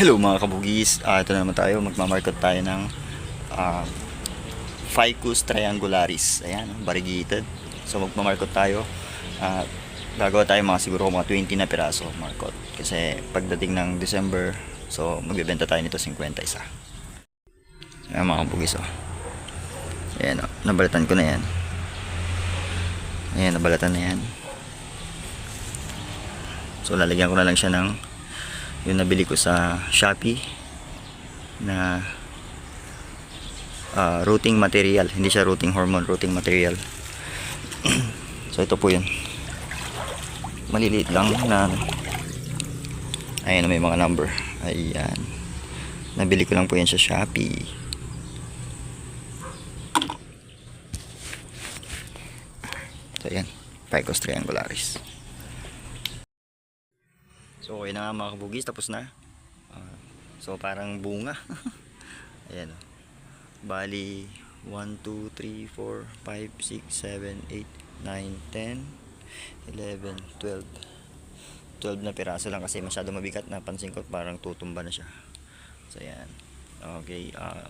Hello mga kabugis, Ah, ito na naman tayo, magmamarkot tayo ng uh, Ficus triangularis, ayan, variegated. So magmamarkot tayo, at gagawa tayo mga siguro mga 20 na piraso markot. Kasi pagdating ng December, so magbibenta tayo nito 50 isa. Ayan mga kabugis, oh. Ayan, oh, nabalatan ko na yan. Ayan, nabalatan na yan. So lalagyan ko na lang siya ng yung nabili ko sa Shopee na ah, routing material. Hindi siya routing hormone routing material. So ito po yun. Maliliit lang na ayan may mga number. Ayan. Nabili ko lang po yan sa Shopee. So ayan. Picos triangularis So, okay na nga mga kabugis, tapos na. Ah, so, parang bunga. Ayan. oh. Bali, 1, 2, 3, 4, 5, 6, 7, 8, 9, 10, 11, 12. 12 na piraso lang kasi masyado mabigat. Napansin ko parang tutumba na siya. So, ayan. Okay. ah,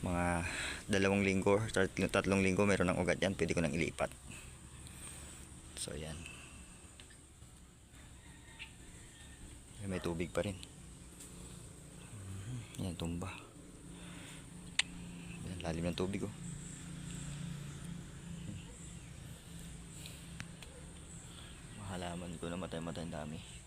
mga dalawang linggo, tatlong, tatlong linggo, meron ng ugat yan. Pwede ko nang ilipat. So, ayan. May tubig pa rin. Yan, tumba. Yan, lalim ng tubig oh. Mahalaman ko na matay-matay ang dami.